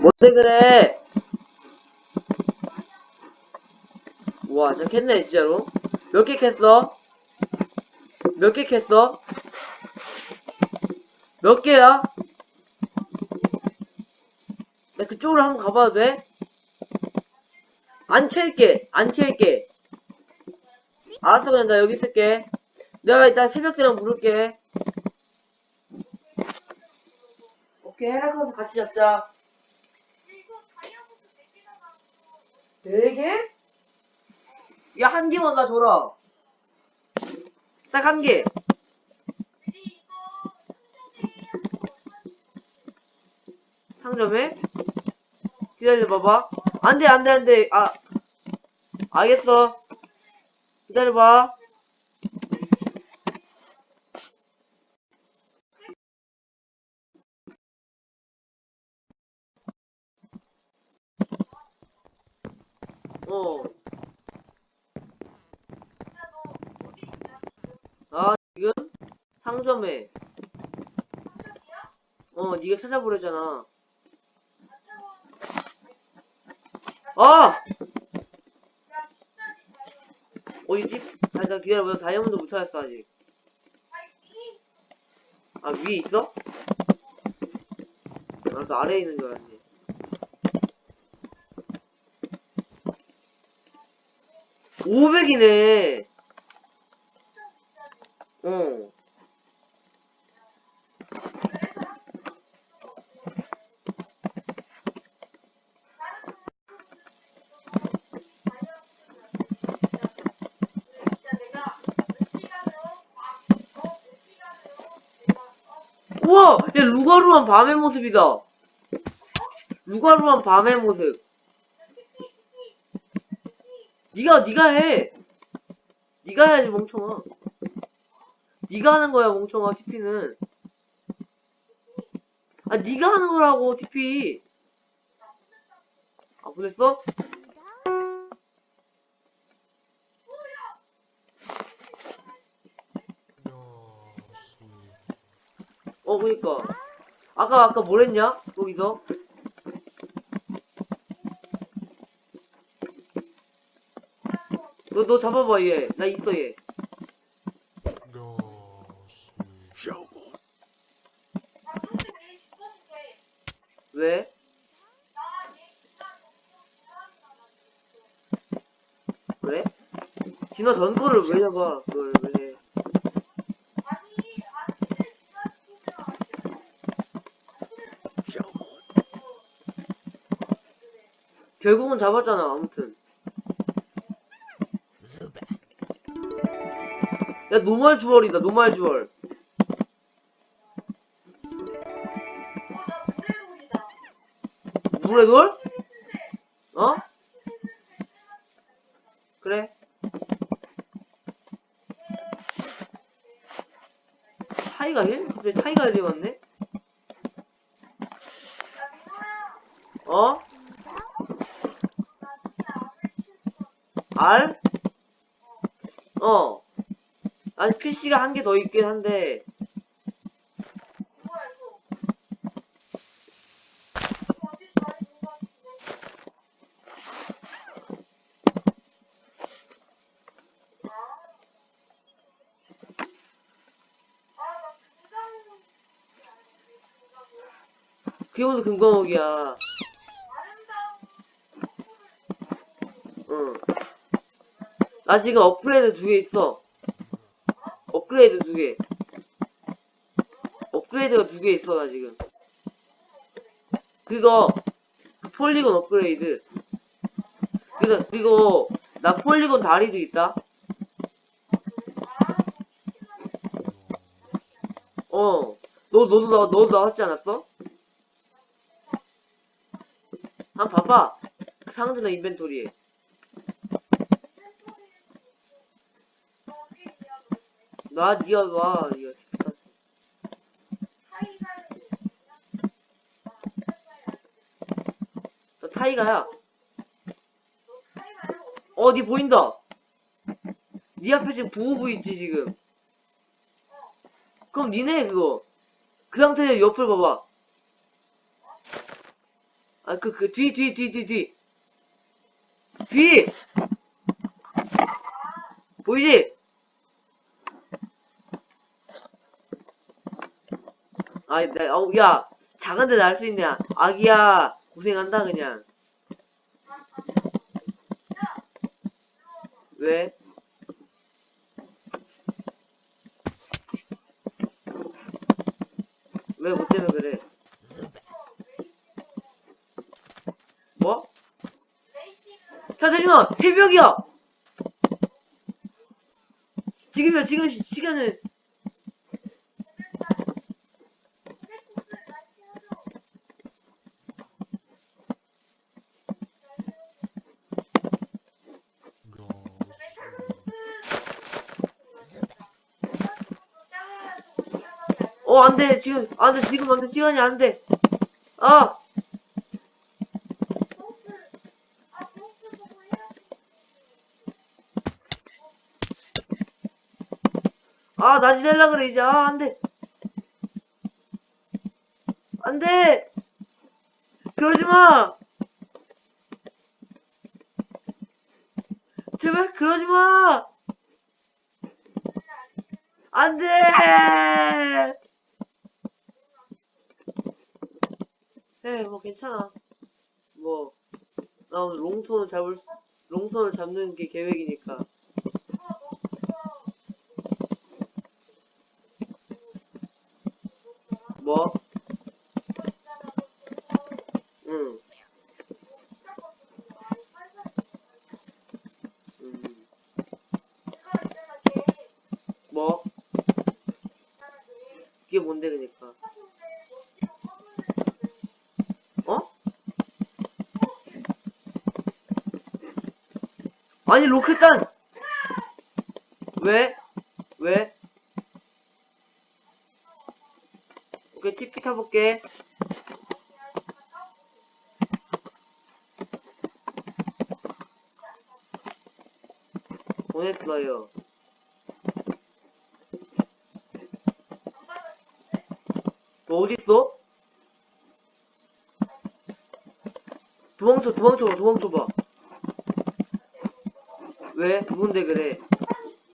왜 그래? 우와, 진짜 캤네, 진짜로. 몇 개 캤어? 몇 개 캤어? 몇 개야? 나 그쪽으로 한번 가봐도 돼? 안 챌게, 안 챌게. 알았어, 그냥 나 여기 있을게. 내가 이따 새벽대랑 부를게. 오케이, 해라카도 같이 잡자. 네 개? 야, 한 개만 나 줘라. 딱 한 개. 상점에? 기다려봐봐. 안 돼, 안 돼, 안 돼. 아, 알겠어. 기다려봐. 어. 아, 지금? 상점에. 어, 네가 찾아보려잖아. 아! 어디지? 아, 나 기다려봐. 나 다이아몬드 못 찾았어, 아직. 아, 위에 있어? 아, 그 아래에 있는 줄 알았네. 오백이네 어. 우와! 야, 루가루한 밤의 모습이다. 루가루한 밤의 모습. 니가, 니가 해. 니가 해야지, 멍청아. 니가 하는 거야, 멍청아, TP는. 아, 니가 하는 거라고, TP. 아, 보냈어? 어, 그니까. 아까, 아까 뭘 했냐? 거기서? 너, 너 잡아봐, 얘. 나 있어, 얘. 왜? 그래? 진화 전 거를 왜 잡아, 그걸 왜 해? 결국은 잡았잖아, 아무튼. 야, 노말 주얼이다, 노말 주얼. 물에 돌? 어? 그래. 차이가 1? 갑자기 차이가 1이 왔네? 어? R? 어. 아직 PC가 한 개 더 있긴 한데, 무슨 금과목이야. 응. 나 지금 업그레이드 두 개 있어. 업그레이드 두 개. 업그레이드가 두 개 있어, 나 지금. 그거, 그 폴리곤 업그레이드. 그리고, 그리고, 나 폴리곤 다리도 있다. 어. 너, 너도, 나, 너도 나왔지 않았어? 한번 봐봐. 그 상자나 인벤토리에. 나, 니가 와, 니가. 나 타이가야. 어, 니 보인다. 니 앞에 지금 부호부 있지, 지금. 그럼 니네, 그거. 그 상태에 옆을 봐봐. 아, 그, 그, 뒤, 뒤, 뒤, 뒤, 뒤. 뒤! 보이지? 아이, 나, 어우, 야, 작은데 날 수 있냐? 아기야, 고생한다, 그냥. 왜? 왜못 때문에 그래? 뭐? 자, 잠시만! 새벽이야! 지금이야, 지금 시, 시간은. 어, 안 돼. 지금, 안 돼. 지금 안 돼. 시간이 안 돼. 아! 아, 낮이 될라 그래, 이제. 아, 안 돼. 안 돼! 그러지 마! 제발, 그러지 마! 안 돼! 에, 뭐, 괜찮아. 뭐, 나 오늘 롱손을 잡을, 수- 롱손을 잡는 게 계획이니까. 뭐? 응. 음. 뭐? 그게 뭔데, 그니까. 아니, 로켓단! 왜? 왜? 오케이, TP 타볼게. 보냈어요. 너 어딨어? 도망쳐, 도망쳐, 도망쳐봐. 왜? 누군데 그래?